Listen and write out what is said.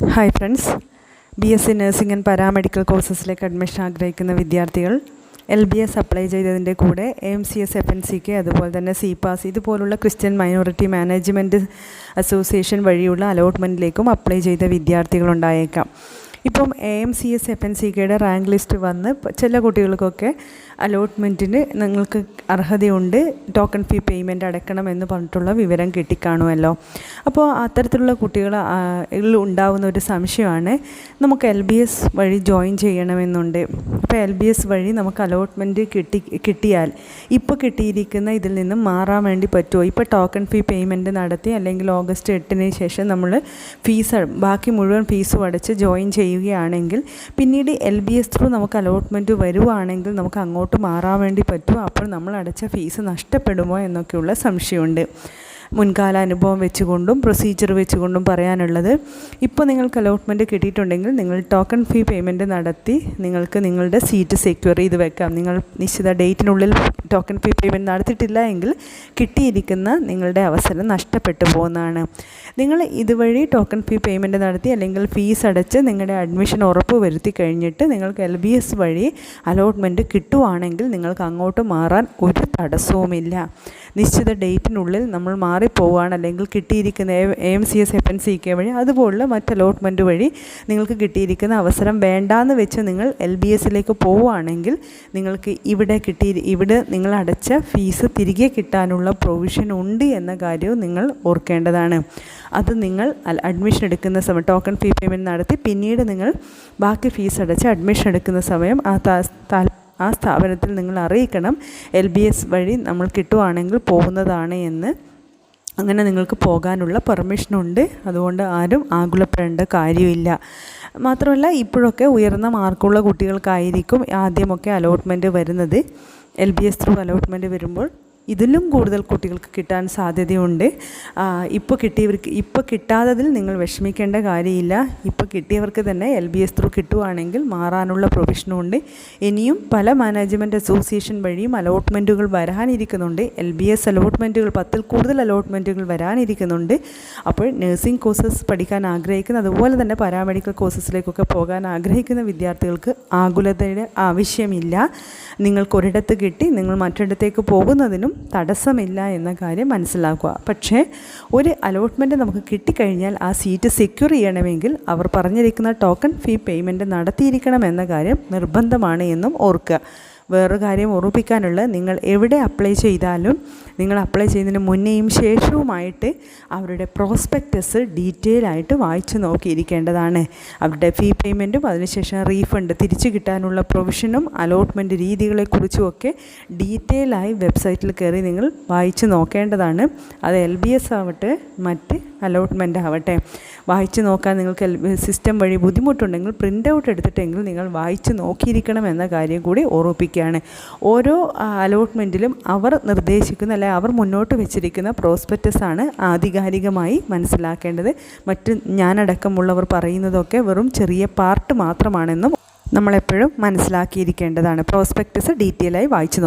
Hi friends B S C nursing and paramedical കോഴ്സസിലേക്ക് admission ആഗ്രഹിക്കുന്ന വിദ്യാർത്ഥികൾ L B S apply ചെയ്തതിന്റെ കൂടെ M C S F N C K അതുപോലെ തന്നെ C PAS ഇതുപോലുള്ള Christian minority management association വഴിയുള്ള അലോട്ട്മെന്റിലേക്കും അപ്ലൈ ചെയ്ത വിദ്യാർത്ഥികളുണ്ടായേക്കാം. ഇപ്പം A M C S F N C കെയുടെ റാങ്ക് ലിസ്റ്റ് വന്ന് ചില കുട്ടികൾക്കൊക്കെ അലോട്ട്മെന്റിന് നിങ്ങൾക്ക് അർഹതയുണ്ട്. ടോക്കൺ ഫീ പേയ്മെന്റ് അടയ്ക്കണം എന്ന് പറഞ്ഞിട്ടുള്ള വിവരം കിട്ടിക്കാണുമല്ലോ അപ്പോൾ അത്തരത്തിലുള്ള കുട്ടികൾ ഉണ്ടാവുന്ന ഒരു സംശയമാണ്. നമുക്ക് എൽ ബി എസ് വഴി ജോയിൻ ചെയ്യണമെന്നുണ്ട്. അപ്പോൾ എൽ ബി എസ് വഴി നമുക്ക് അലോട്ട്മെന്റ് കിട്ടി കിട്ടിയാൽ ഇപ്പോൾ കിട്ടിയിരിക്കുന്ന ഇതിൽ നിന്നും മാറാൻ വേണ്ടി പറ്റുമോ ഇപ്പോൾ ടോക്കൺ ഫീ പേയ്മെന്റ് നടത്തി അല്ലെങ്കിൽ ഓഗസ്റ്റ് എട്ടിന് ശേഷം നമ്മൾ ഫീസ് ബാക്കി മുഴുവൻ ഫീസും അടച്ച് ജോയിൻ ചെയ്യുകയാണെങ്കിൽ പിന്നീട് എൽ ബി എസ് ത്രൂ നമുക്ക് അലോട്ട്മെന്റ് വരുവാണെങ്കിൽ നമുക്ക് അങ്ങോട്ട് മാറാൻ വേണ്ടി പറ്റുമോ അപ്പോൾ നമ്മൾ അടച്ച ഫീസ് നഷ്ടപ്പെടുമോ എന്നൊക്കെയുള്ള സംശയമുണ്ട്. മുൻകാല അനുഭവം വെച്ചുകൊണ്ടും പ്രൊസീജിയർ വെച്ചുകൊണ്ടും പറയാനുള്ളത്. ഇപ്പോൾ നിങ്ങൾക്ക് അലോട്ട്മെന്റ് കിട്ടിയിട്ടുണ്ടെങ്കിൽ നിങ്ങൾ ടോക്കൺ ഫീ പേയ്മെന്റ് നടത്തി നിങ്ങൾക്ക് നിങ്ങളുടെ സീറ്റ് സെക്യൂർ ചെയ്ത് വെക്കാം. നിങ്ങൾ നിശ്ചിത ഡേറ്റിനുള്ളിൽ ടോക്കൺ ഫീ പേയ്മെന്റ് നടത്തിയിട്ടില്ല എങ്കിൽ കിട്ടിയിരിക്കുന്ന നിങ്ങളുടെ അവസരം നഷ്ടപ്പെട്ടു പോകുന്നതാണ്. നിങ്ങൾ ഇതുവഴി ടോക്കൺ ഫീ പേയ്മെന്റ് നടത്തി അല്ലെങ്കിൽ ഫീസ് അടച്ച് നിങ്ങളുടെ അഡ്മിഷൻ ഉറപ്പ് വരുത്തി കഴിഞ്ഞിട്ട് നിങ്ങൾക്ക് എൽ ബി എസ് വഴി അലോട്ട്മെന്റ് കിട്ടുവാണെങ്കിൽ നിങ്ങൾക്ക് അങ്ങോട്ട് മാറാൻ ഒരു തടസ്സവുമില്ല. നിശ്ചിത ഡേറ്റിനുള്ളിൽ നമ്മൾ മാറിപ്പോവുകയാണ് അല്ലെങ്കിൽ കിട്ടിയിരിക്കുന്ന A C S F N C K വഴി അതുപോലുള്ള മറ്റ് അലോട്ട്മെന്റ് വഴി നിങ്ങൾക്ക് കിട്ടിയിരിക്കുന്ന അവസരം വേണ്ടാന്ന് വെച്ച് നിങ്ങൾ എൽ ബി എസിലേക്ക് പോവുകയാണെങ്കിൽ നിങ്ങൾക്ക് ഇവിടെ കിട്ടി ഇവിടെ നിങ്ങൾ അടച്ച ഫീസ് തിരികെ കിട്ടാനുള്ള പ്രൊവിഷൻ ഉണ്ട് എന്ന കാര്യവും നിങ്ങൾ ഓർക്കേണ്ടതാണ്. അത് നിങ്ങൾ അഡ്മിഷൻ എടുക്കുന്ന സമയം ടോക്കൺ ഫീ പേയ്മെന്റ് നടത്തി പിന്നീട് നിങ്ങൾ ബാക്കി ഫീസ് അടച്ച് അഡ്മിഷൻ എടുക്കുന്ന സമയം ആ ആ സ്ഥാപനത്തിൽ നിങ്ങൾ അറിയിക്കണം. എൽ ബി എസ് വഴി നമ്മൾ കിട്ടുവാണെങ്കിൽ പോകുന്നതാണ് എന്ന്. അങ്ങനെ നിങ്ങൾക്ക് പോകാനുള്ള പെർമിഷനുണ്ട് അതുകൊണ്ട് ആരും ആകുലപ്പെടേണ്ട കാര്യമില്ല. മാത്രമല്ല ഇപ്പോഴൊക്കെ ഉയർന്ന മാർക്കുള്ള കുട്ടികൾക്കായിരിക്കും ആദ്യമൊക്കെ അലോട്ട്മെന്റ് വരുന്നത്. L B S through allotment വരുമ്പോൾ ഇതിലും കൂടുതൽ കുട്ടികൾക്ക് കിട്ടാൻ സാധ്യതയുണ്ട്. ഇപ്പോൾ കിട്ടിയവർക്ക് ഇപ്പോൾ കിട്ടാത്തതിൽ നിങ്ങൾ വിഷമിക്കേണ്ട കാര്യമില്ല. ഇപ്പോൾ കിട്ടിയവർക്ക് തന്നെ എൽ ബി എസ് ത്രൂ കിട്ടുവാണെങ്കിൽ മാറാനുള്ള പ്രൊവിഷനുണ്ട്. ഇനിയും പല മാനേജ്മെന്റ് അസോസിയേഷൻ വഴിയും അലോട്ട്മെന്റുകൾ വരാനിരിക്കുന്നുണ്ട്. എൽ ബി എസ് അലോട്ട്മെന്റുകൾ പത്തിൽ കൂടുതൽ അലോട്ട്മെന്റുകൾ വരാനിരിക്കുന്നുണ്ട്. അപ്പോൾ നഴ്സിംഗ് കോഴ്സസ് പഠിക്കാൻ ആഗ്രഹിക്കുന്ന അതുപോലെ തന്നെ പാരാമെഡിക്കൽ കോഴ്സസിലേക്കൊക്കെ പോകാൻ ആഗ്രഹിക്കുന്ന വിദ്യാർത്ഥികൾക്ക് ആകുലതയുടെ ആവശ്യമില്ല. നിങ്ങൾക്കൊരിടത്ത് കിട്ടി നിങ്ങൾ മറ്റൊരിടത്തേക്ക് പോകുന്നതിനും തടസ്സമില്ല എന്ന കാര്യം മനസ്സിലാക്കുക. പക്ഷേ ഒരു അലോട്ട്മെന്റ് നമുക്ക് കിട്ടിക്കഴിഞ്ഞാൽ ആ സീറ്റ് സെക്യൂർ ചെയ്യണമെങ്കിൽ അവർ പറഞ്ഞിരിക്കുന്ന ടോക്കൺ ഫീ പേയ്മെന്റ് നടത്തിയിരിക്കണം എന്ന കാര്യം നിർബന്ധമാണ് എന്നും ഓർക്കുക. വേറൊരു കാര്യം ഓർമ്മിപ്പിക്കാനുള്ള നിങ്ങൾ എവിടെ അപ്ലൈ ചെയ്താലും നിങ്ങൾ അപ്ലൈ ചെയ്യുന്നതിന് മുന്നേയും ശേഷവുമായിട്ട് അവരുടെ പ്രോസ്പെക്റ്റസ് ഡീറ്റെയിൽ ആയിട്ട് വായിച്ചു നോക്കിയിരിക്കേണ്ടതാണ്. അവരുടെ ഫീ പേയ്മെന്റും അതിനുശേഷം റീഫണ്ട് തിരിച്ചു കിട്ടാനുള്ള പ്രൊവിഷനും അലോട്ട്മെന്റ് രീതികളെക്കുറിച്ചുമൊക്കെ ഡീറ്റെയിൽ ആയി വെബ്സൈറ്റിൽ കയറി നിങ്ങൾ വായിച്ചു നോക്കേണ്ടതാണ്. അത് എൽ ബി എസ് ആവട്ടെ മറ്റ് അലോട്ട്മെന്റ് ആവട്ടെ. വായിച്ചു നോക്കാൻ നിങ്ങൾക്ക് സിസ്റ്റം വഴി ബുദ്ധിമുട്ടുണ്ടെങ്കിൽ പ്രിന്റ് ഔട്ട് എടുത്തിട്ടെങ്കിൽ നിങ്ങൾ വായിച്ചു നോക്കിയിരിക്കണം എന്ന കാര്യം കൂടി ഓർമ്മിപ്പിക്കുകയാണ് ഓരോ അലോട്ട്മെന്റിലും അവർ നിർദ്ദേശിക്കുന്ന അല്ലെ അവർ മുന്നോട്ട് വെച്ചിരിക്കുന്ന പ്രോസ്പെക്റ്റസ് ആണ് ആധികാരികമായി മനസ്സിലാക്കേണ്ടത്. മറ്റ് ഞാനടക്കമുള്ളവർ പറയുന്നതൊക്കെ വെറും ചെറിയ പാർട്ട് മാത്രമാണെന്നും നമ്മളെപ്പോഴും മനസ്സിലാക്കിയിരിക്കേണ്ടതാണ്. പ്രോസ്പെക്റ്റസ് ഡീറ്റെയിൽ ആയി നോക്കുക